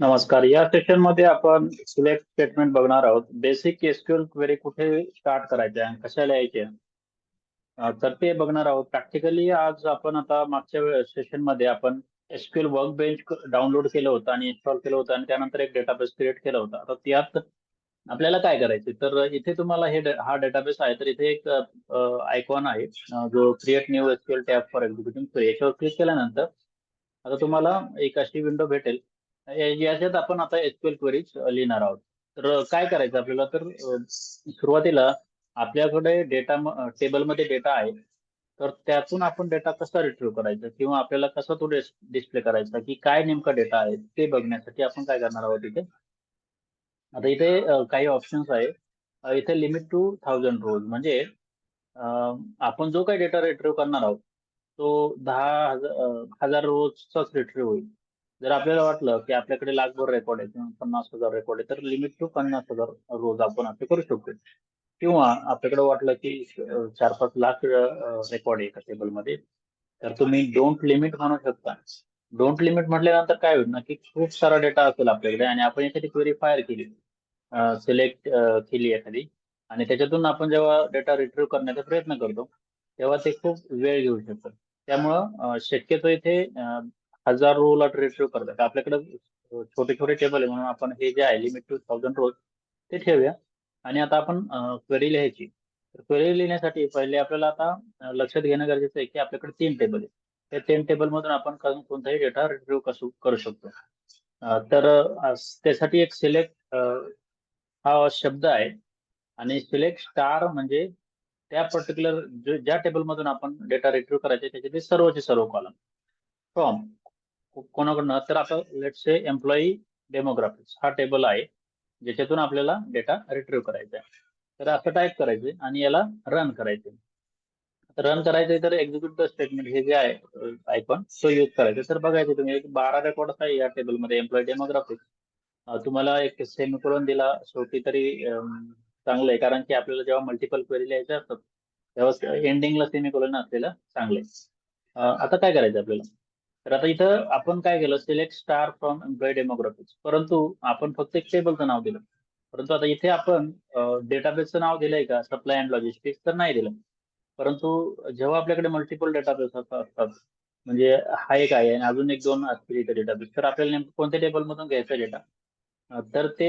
नमस्कार. या सेशनमध्ये आपण सिलेक्ट स्टेटमेंट बघणार आहोत. बेसिक एसक्यूएल क्वेरी कुठे स्टार्ट करायचे कशा लिहायचे तर ते बघणार आहोत. प्रॅक्टिकली आज आपण आता मागच्या सेशनमध्ये आपण एसक्यूएल वर्क बेंच डाउनलोड केलं होतं आणि इन्स्टॉल केलं होतं आणि त्यानंतर एक डेटाबेस क्रिएट केला होता. आता त्यात आपल्याला काय करायचं? तर इथे तुम्हाला हे हा डेटाबेस आहे. तर इथे एक आयकॉन आहे. जो create new SQL tab for executive याच्यावर क्लिक केल्यानंतर आता तुम्हाला एक अशी विंडो भेटेल. याच्यात आपण आता एसक्यूएल क्वेरीज लिहिणार आहोत. तर काय करायचं आपल्याला? तर सुरुवातीला आपल्याकडे डेटा टेबलमध्ये डेटा आहे. तर त्यातून आपण डेटा कसा रिट्रीव्ह करायचा? किंवा आपल्याला कसा तो डिस्प्ले करायचा? की काय नेमका डेटा आहे? ते बघण्यासाठी आपण काय करणार आहोत इथे? आता इथे काही ऑप्शन्स आहे. इथे लिमिट टू थाउजंड रोज म्हणजे आपण जो काही डेटा रिट्रीव्ह करणार आहोत तो दहा हजार हजार रोजचाच रिट्रीव्ह होईल. जर आपल्याला वाटलं की आपल्याकडे लाखभर रेकॉर्ड आहे किंवा पन्नास हजार रेकॉर्ड आहे तर लिमिट टू पन्नास हजार रोज आपण असे करू शकतो. किंवा आपल्याकडे वाटलं की चार पाच लाख रेकॉर्ड आहे एका टेबलमध्ये तर तुम्ही डोंट लिमिट म्हणू शकता. डोंट लिमिट म्हटल्यानंतर काय होईल ना की खूप सारा डेटा असेल आपल्याकडे आणि आपण एखादी क्वेरी फायर केली सिलेक्ट केली एखादी आणि त्याच्यातून आपण जेव्हा डेटा रिट्रीव्ह करण्याचा प्रयत्न करतो तेव्हा ते खूप वेळ घेऊ शकतं. त्यामुळं शक्यतो इथे अं, हजार रोला रिट्रीव्ह करतात. आपल्याकडे छोटे छोटे टेबल आहे म्हणून आपण हे जे आहे लिमिट टू थाउजंड रोज ते ठेवूया. आणि आता आपण क्वेरी लिहायची. तर क्वेरी लिहिण्यासाठी पहिले आपल्याला आता लक्षात घेणं गरजेचं आहे की आपल्याकडे तीन टेबल आहे त्या तीन टेबल मधून आपण कोणताही डेटा रिट्रीव्ह कसू करू शकतो. तर त्यासाठी एक सिलेक्ट हा शब्द आहे. आणि सिलेक्ट स्टार म्हणजे त्या पर्टिक्युलर ज्या टेबल मधून आपण डेटा रिट्रीव्ह करायचे त्याचे सर्वचे सर्व कॉलम फ्रॉम कोणाकडनं तर आता लेट से एम्प्लॉई डेमोग्राफिक्स हा टेबल आहे ज्याच्यातून आपल्याला डेटा रिट्रीव्ह करायचा आहे. तर असं टाईप करायचे आणि याला रन करायचे रन करायचंय तर एक्झिक्यूट द स्टेटमेंट हे जे आहे आयकॉन तो यूज करायचा तर बघायचं तुम्ही एक बारा रेकॉर्ड आहे या टेबलमध्ये एम्प्लॉई डेमोग्राफिक्स तुम्हाला एक सेमी करून दिला शेवटी तरी चांगलं आहे कारण की आपल्याला जेव्हा मल्टिपल क्वेरी लिहायच्या असतात तेव्हा एंडिंगला सेमिकोलॉन असलेलं चांगलं आहे आता काय करायचं आपल्याला? तर आता इथं आपण काय केलं? Select star from employee demographics परंतु आपण फक्त एक टेबलचं नाव दिलं. परंतु आता इथे आपण डेटाबेसचं नाव दिलंय का? सप्लाय अँड लॉजिस्टिक्स तर नाही दिलं. परंतु जेव्हा आपल्याकडे मल्टिपल डेटाबेस असतात म्हणजे हा एक आहे आणि अजून एक दोन असतील इथे डेटाबेस तर आपल्याला नेमकं कोणत्या टेबलमधून घ्यायचा डेटा तर ते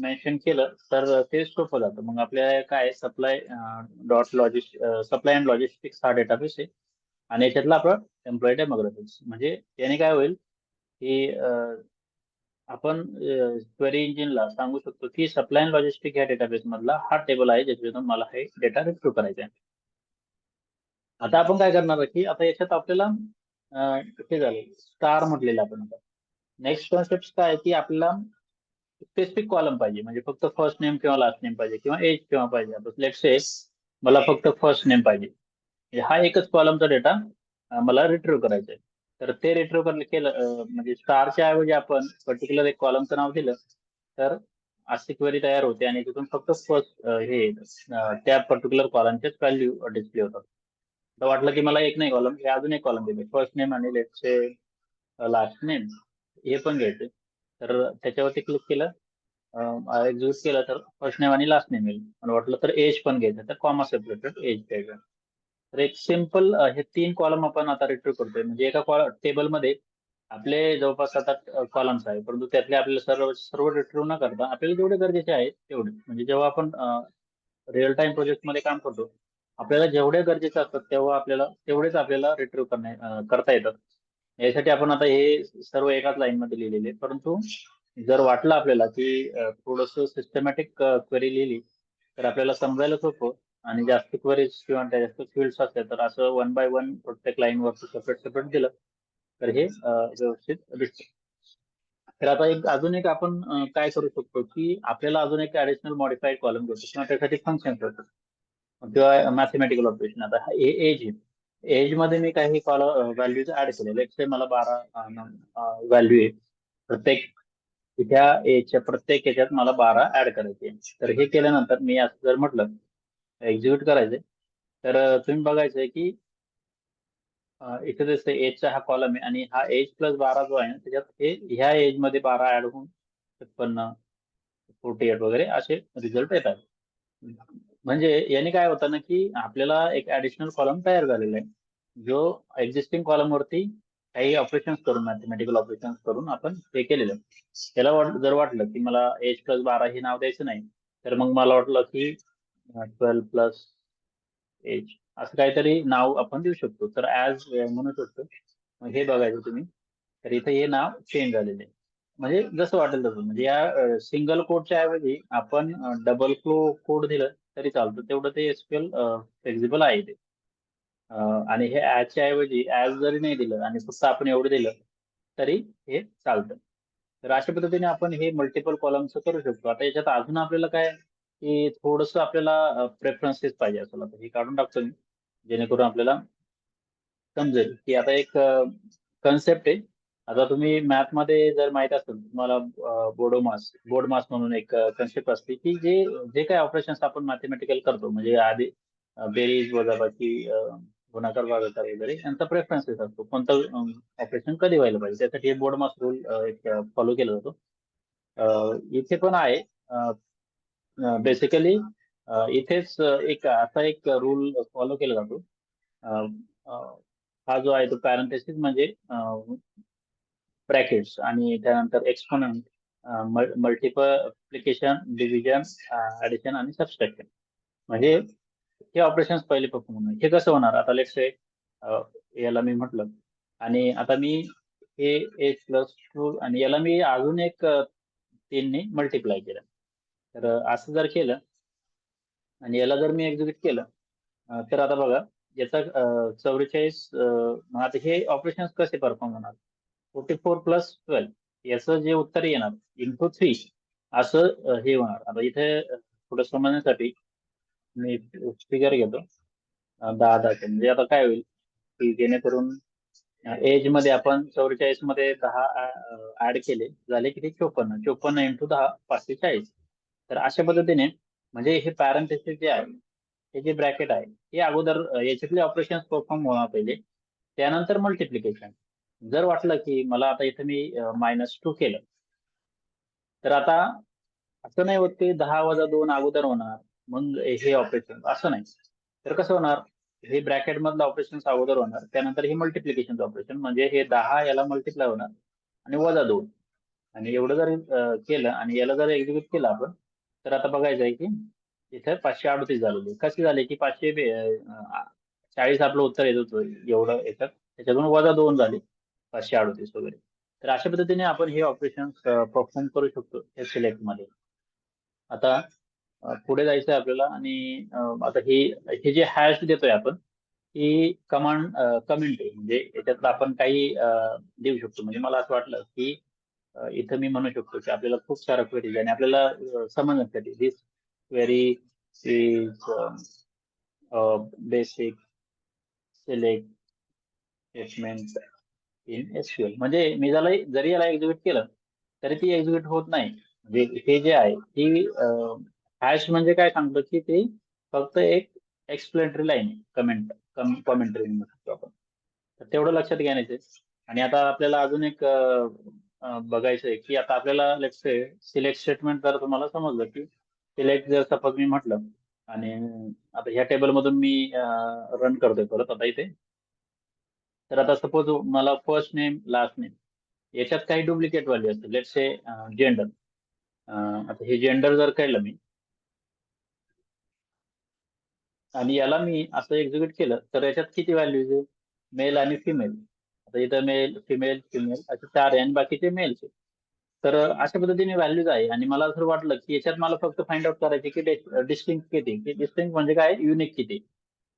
मेन्शन केलं तर ते सोपं जातं. मग आपल्या काय? Supply dot logist supply and logistics हा डेटाबेस आहे. आणि याच्यातला आपला एम्प्लॉई डेमोग्राफिक्स म्हणजे याने काय होईल की आपण क्वेरी इंजिनला सांगू शकतो की सप्लाय लॉजिस्टिक या डेटाबेस मधला हा टेबल आहे ज्याच्यातून मला हे डेटा रिट्रीव्ह करायचा आहे आता आपण काय करणार आहे की आता याच्यात आपल्याला हे झालं स्टार म्हटलेलं आपण आता. नेक्स्ट कॉन्सेप्ट काय आहे की आपल्याला स्पेसिफिक कॉलम पाहिजे. म्हणजे फक्त फर्स्ट नेम किंवा लास्ट नेम पाहिजे किंवा एज किंवा पाहिजे. लेट्स से मला फक्त फर्स्ट नेम पाहिजे. म्हणजे हा एकच कॉलमचा डेटा मला रिट्रीव्ह करायचा आहे तर ते रिट्रीव्ह केलं म्हणजे स्टारच्या ऐवजी आपण पर्टिक्युलर एक कॉलमचं नाव दिलं तर अशी क्वेरी तयार होते आणि तिथून फक्त फर्स्ट हे त्या पर्टिक्युलर कॉलमचेच व्हॅल्यू डिस्प्ले होतात. तर वाटलं की मला एक नाही कॉलम हे अजून एक कॉलम दिले. फर्स्ट नेम आणि लेटचे लास्ट नेम हे पण घ्यायचे. तर त्याच्यावरती क्लिक केलं एक्झिक्यूट केलं तर फर्स्ट नेम आणि लास्ट नेम येईल. आणि वाटलं तर एज पण घ्यायचं तर कॉमा सेपरेटेड एज द्यायचं तर एक सिंपल हे तीन कॉलम आपण आता रिट्रीव्ह करतोय. म्हणजे एका टेबलमध्ये आपले जवळपास सात आठ कॉलम्स आहे परंतु त्यातले आपल्याला सर्व सर्व रिट्रीव्ह न करता आपल्याला जेवढे गरजेचे आहेत तेवढे. म्हणजे जेव्हा आपण रिअल टाइम प्रोजेक्टमध्ये काम करतो आपल्याला जेवढे गरजेचे असतात तेव्हा आपल्याला तेवढेच आपल्याला रिट्रीव्ह करण्या करता येतात. यासाठी आपण आता हे सर्व एकाच लाईन मध्ये लिहिलेले परंतु जर वाटलं आपल्याला की थोडस सिस्टमॅटिक क्वेरी लिहिली तर आपल्याला समजायला सोपं. आणि जास्त क्वेरीज किंवा त्या जास्त फील्ड्स असतील तर असं वन बाय वन प्रत्येक लाईन वरती सेपरेट सेपरेट दिलं तर हे व्यवस्थित दिसतं तर आता एक अजून एक आपण काय करू शकतो की आपल्याला अजून एक ऍडिशनल मॉडिफाईड कॉलम घेतो किंवा त्यासाठी फंक्शन करतो. किंवा मॅथमॅटिकल ऑपरेशन आता हे एज आहे. एजमध्ये मी काही कॉल व्हॅल्यूज ऍड केले लेट मला बारा व्हॅल्यू आहे. प्रत्येक त्या एजच्या प्रत्येक याच्यात मला बारा ऍड करायचे. तर हे केल्यानंतर मी असं जर म्हटलं एक्झिक्यूट करायचंय तर तुम्ही बघायचंय की इथे दिसतंय एजचा हा कॉलम आहे आणि हा एज प्लस बारा जो आहे ना त्याच्यात हे ह्या एजमध्ये बारा ऍड होऊन छप्पन्न फोर्टी एट वगैरे असे रिझल्ट येतात. म्हणजे याने काय होतं ना की आपल्याला एक ऍडिशनल कॉलम तयार झालेला आहे. जो एक्झिस्टिंग कॉलम वरती काही ऑपरेशन्स करून मॅथमॅटिकल ऑपरेशन्स करून आपण हे केलेलं त्याला वाट जर वाटलं की मला एज प्लस बारा हे नाव द्यायचं नाही तर मग मला वाटलं की ट्वेल्व प्लस एज असं काहीतरी नाव आपण देऊ शकतो. तर ऍज म्हणू शकतो मग हे बघायचं तुम्ही. तर इथे हे नाव चेंज झालेलं आहे. म्हणजे जसं वाटेल तसं. म्हणजे या सिंगल कोडच्या ऐवजी आपण डबल कोड दिलं तरी चालतं. तेवढं ते एसक्यूएल फ्लेक्झिबल आहे ते. आणि हे ऍजच्या ऐवजी ऍज जरी नाही दिलं आणि फक्त आपण एवढं दिलं तरी हे चालतं. तर अशा पद्धतीने आपण हे मल्टिपल कॉलमचं करू शकतो. आता याच्यात अजून आपल्याला काय की थोडस आपल्याला प्रेफरन्सेस पाहिजे असं हे काढून टाकतो मी जेणेकरून आपल्याला समजेल की आता एक कन्सेप्ट आहे. आता तुम्ही मॅथमध्ये जर माहीत असेल तुम्हाला बोडोमास बोडमास म्हणून एक कन्सेप्ट असते की जे जे काही ऑपरेशन्स आपण मॅथमॅटिकल करतो म्हणजे आधी बेरीज वजाबाकी गुणाकार भागाकार वगैरे यांचा प्रेफरन्सेस असतो. कोणतं ऑपरेशन कधी व्हायला पाहिजे? त्यासाठी हे बोर्डमास रूल एक फॉलो केला जातो. इथे पण आहे. बेसिकली इथेच एक असा एक रूल फॉलो केला जातो. हा जो आहे तो पॅरेंथेसिस म्हणजे ब्रॅकेट्स आणि त्यानंतर एक्सपोनंट मल्टिप्लिकेशन डिव्हिजन ऍडिशन आणि सबस्ट्रॅक्शन म्हणजे हे ऑपरेशन्स पहिले परफॉर्म होणार हे कसं होणार? आता लेट्स से याला मी म्हटलं. आणि आता मी हे एच प्लस टू आणि याला मी अजून एक तीनने मल्टिप्लाय केलं. तर असं जर केलं आणि याला जर मी एक्झिक्यूट केलं तर आता बघा याचा चौवेचाळीस आता हे ऑपरेशन्स कसे परफॉर्म होणार? फोर्टी फोर प्लस ट्वेल्व याचं जे उत्तर येणार इंटू थ्री असं हे होणार. आता इथे थोडं समजण्यासाठी मी फिगर घेतो. दहा दहा म्हणजे आता काय होईल की जेणेकरून एजमध्ये आपण चौवेचाळीसमध्ये दहा ऍड केले झाले किती? चोपन्न. चोपन्न इंटू दहा पाचशे चाळीस. तर अशा पद्धतीने म्हणजे हे पॅरेंथेसिस जे आहे हे जे ब्रॅकेट आहे हे अगोदर याच्यातले ऑपरेशन परफॉर्म होणार पहिले. त्यानंतर मल्टिप्लिकेशन जर वाटलं की मला आता इथं मी मायनस टू केलं तर आता असं नाही होत की दहा वजा दोन अगोदर होणार मग हे ऑपरेशन असं नाही. तर कसं होणार? हे ब्रॅकेट मधलं ऑपरेशन अगोदर होणार त्यानंतर हे मल्टिप्लिकेशनचं ऑपरेशन म्हणजे हे दहा याला मल्टिप्लाय होणार आणि वजा दोन. आणि एवढं जर केलं आणि याला जर एक्झिक्यूट केलं आपण तर आता बघायचं आहे की इथे पाचशे अडतीस झालेली कसे झाले की पाचशे चाळीस आपलं उत्तर येत होतं एवढं येतात त्याच्यातून वजा दोन झाले पाचशे अडतीस वगैरे. तर अशा पद्धतीने आपण हे ऑपरेशन परफॉर्म करू शकतो हे सिलेक्टमध्ये. आता पुढे जायचं आहे आपल्याला आणि आता हे हे जे हॅश देतोय आपण ही कमांड कमेंट आहे म्हणजे याच्यातलं आपण काही देऊ शकतो. म्हणजे मला असं वाटलं की इथं मी म्हणू शकतो की आपल्याला खूप सारा क्वेरीज आणि आपल्याला समजण्यासाठी this query is basic select statement in SQL म्हणजे मी ज्याला जरी याला एक्झिक्यूट केलं तरी ती एक्झिक्यूट होत नाही. म्हणजे हे जे आहे ती हॅश म्हणजे काय सांगतो की ते फक्त एक एक्सप्लेनटरी लाईन कमेंट कमेंटरी म्हणू शकतो आपण. तर तेवढं लक्षात घ्यायचं आणि आता आपल्याला अजून एक बघायचं आहे की आता आपल्याला लेट्स सिलेक्ट स्टेटमेंट जर तुम्हाला समजलं की सिलेक्ट जर सपोज मी म्हटलं आणि आता ह्या टेबल मधून मी रन करतोय परत आता इथे. तर आता सपोज मला फर्स्ट नेम लास्ट नेम याच्यात काही डुप्लिकेट व्हॅल्यू असते. लेट्स से जेंडर आता हे जेंडर जर कळलं मी. आणि याला मी असं एक्झिक्यूट केलं तर याच्यात किती व्हॅल्यूज आहे मेल आणि फिमेल आता इथं मेल फिमेल फिमेल असे चार आहे आणि बाकीचे मेल्स आहे तर अशा पद्धतीने व्हॅल्यूज आहे. आणि मला असं वाटलं की याच्यात मला फक्त फाइंड आउट करायचे की डिस्टिंक्ट किती. की डिस्टिंक्ट म्हणजे काय? युनिक किती.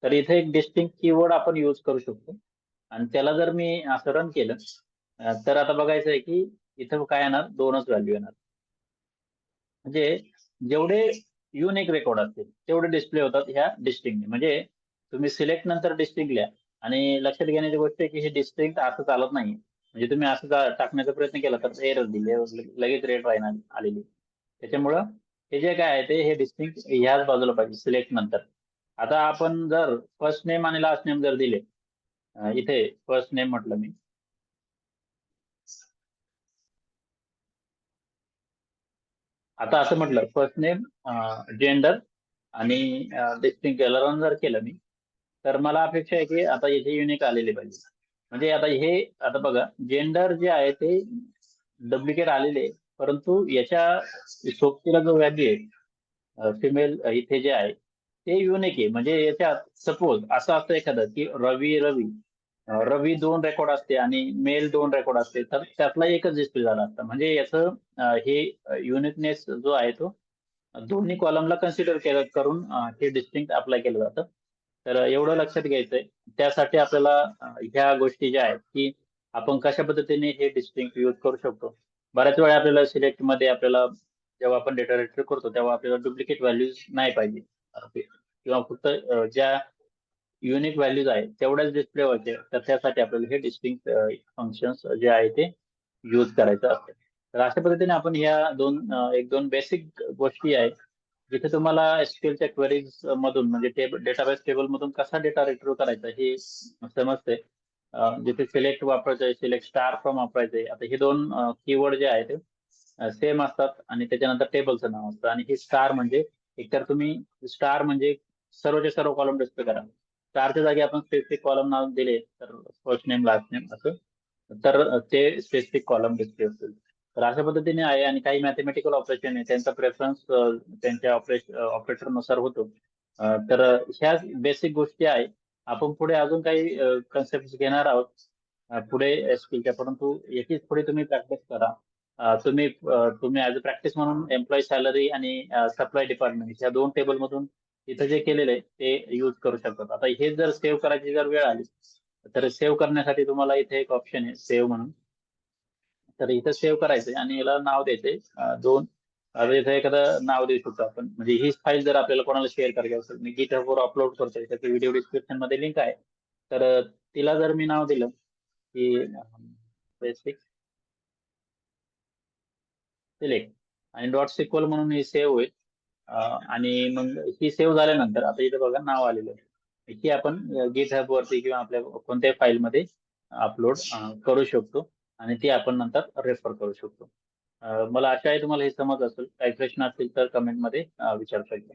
तर इथे एक डिस्टिंक्ट कीवर्ड आपण यूज करू शकतो. आणि त्याला जर मी असं रन केलं तर आता बघायचं आहे की इथं काय येणार? दोनच व्हॅल्यू येणार. म्हणजे जेवढे युनिक रेकॉर्ड असतील तेवढे डिस्प्ले होतात ह्या डिस्टिंक्ट म्हणजे तुम्ही सिलेक्ट नंतर डिस्टिंक्ट लिहा. आणि लक्षात घेण्याची गोष्ट आहे की हे डिस्ट्रिक्ट असं चालत नाही. म्हणजे तुम्ही असं टाकण्याचा प्रयत्न केला तर एरर दिले लगेच रेट राहणार आलेली. त्याच्यामुळं हे जे काय आहे ते हे डिस्टिंक्ट ह्याच बाजूला पाहिजे सिलेक्ट नंतर. आता आपण जर फर्स्ट नेम आणि लास्ट नेम जर दिले इथे फर्स्ट नेम म्हटलं मी. आता असं म्हटलं फर्स्ट नेम जेंडर आणि डिस्टिंग कलर जर केलं मी तर मला अपेक्षा आहे की आता याचे युनिक आलेले पाहिजे. म्हणजे आता हे आता बघा जेंडर जे आहे ते डुप्लिकेट आलेले आहे. परंतु याच्या सोबतीला जो व्हॅल्यू आहे फिमेल इथे जे आहे ते युनिक आहे. म्हणजे याच्यात सपोज असं असतं एखादं की रवी रवी रवी दोन रेकॉर्ड असते आणि मेल दोन रेकॉर्ड असते. तर त्यातला एकच डिस्प्ले झाला असता. म्हणजे याचं हे युनिकनेस जो आहे तो दोन्ही कॉलमला कन्सिडर केलं करून हे डिस्टिंक्ट अप्लाय केलं जातं. तर एवढं लक्षात घ्यायचंय. त्यासाठी आपल्याला ह्या गोष्टी ज्या आहेत की आपण कशा पद्धतीने हे डिस्टिंक्ट यूज करू शकतो. बऱ्याच वेळा आपल्याला सिलेक्टमध्ये आपल्याला जेव्हा आपण डेटा रेट्री करतो तेव्हा आपल्याला डुप्लिकेट व्हॅल्यूज नाही पाहिजे. किंवा फक्त ज्या युनिक व्हॅल्यूज आहेत तेवढ्याच डिस्प्ले व्हायचे तर त्यासाठी आपल्याला हे डिस्टिंक्ट फंक्शन्स जे आहे ते यूज करायचं असते. तर अशा पद्धतीने आपण ह्या दोन एक दोन बेसिक गोष्टी आहेत जिथे तुम्हाला एसक्यूएलच्या क्वेरीज मधून म्हणजे डेटाबेस टेबल मधून कसा डेटा रिट्रीव्ह करायचा हे समजते जिथे सिलेक्ट वापरायचं सिलेक्ट स्टार फ्रॉम वापरायचे आता हे दोन कीवर्ड जे आहेत ते सेम असतात आणि त्याच्यानंतर टेबलचं नाव असतं. आणि हे स्टार म्हणजे एकतर तुम्ही स्टार म्हणजे सर्वचे सर्व कॉलम डिस्प्ले करा. स्टारच्या जागी आपण स्पेसिफिक कॉलम नाव दिले तर फर्स्ट नेम लास्ट नेम असं तर ते स्पेसिफिक कॉलम डिस्प्ले असतील तर अशा पद्धतीने आहे आणि काही मॅथमॅटिकल ऑपरेशन आहे. त्यांचा प्रेफरन्स त्यांच्या ऑपरेशन ऑपरेटरनुसार होतो. तर ह्या बेसिक गोष्टी आहे. आपण पुढे अजून काही कन्सेप्ट घेणार आहोत. पुढे स्किलच्या परंतु याचीच पुढे तुम्ही प्रॅक्टिस करा. तुम्ही तुम्ही ऍज अ प्रॅक्टिस म्हणून एम्प्लॉई सॅलरी आणि सप्लाय डिपार्टमेंट या दोन टेबल मधून इथं जे केलेले ते यूज करू शकतात. आता हे जर सेव्ह करायची जर वेळ आली तर सेव्ह करण्यासाठी तुम्हाला इथे एक ऑप्शन आहे सेव्ह म्हणून. तर इथं सेव्ह करायचंय आणि याला नाव द्यायचंय. दोन आता इथे एखादं नाव देऊ शकतो आपण. म्हणजे ही फाईल जर आपल्याला कोणाला शेअर करायची असेल मी गीट वर अपलोड करतोय. त्याची व्हिडिओ डिस्क्रिप्शनमध्ये लिंक आहे. तर तिला जर मी नाव दिलं की बेसिक सिलेक्ट आणि डॉट सिक्वल म्हणून ही सेव्ह होईल. आणि मग ही सेव्ह झाल्यानंतर आता इथे बघा नाव आलेलं आहे. ही आपण गीट हॅप वरती किंवा आपल्या कोणत्याही फाईलमध्ये अपलोड करू शकतो. आणि ती आपण नंतर रेफर करू शकतो. मला आशा आहे तुम्हाला हे समज असेल. काही प्रश्न असतील तर कमेंटमध्ये विचारता येईल.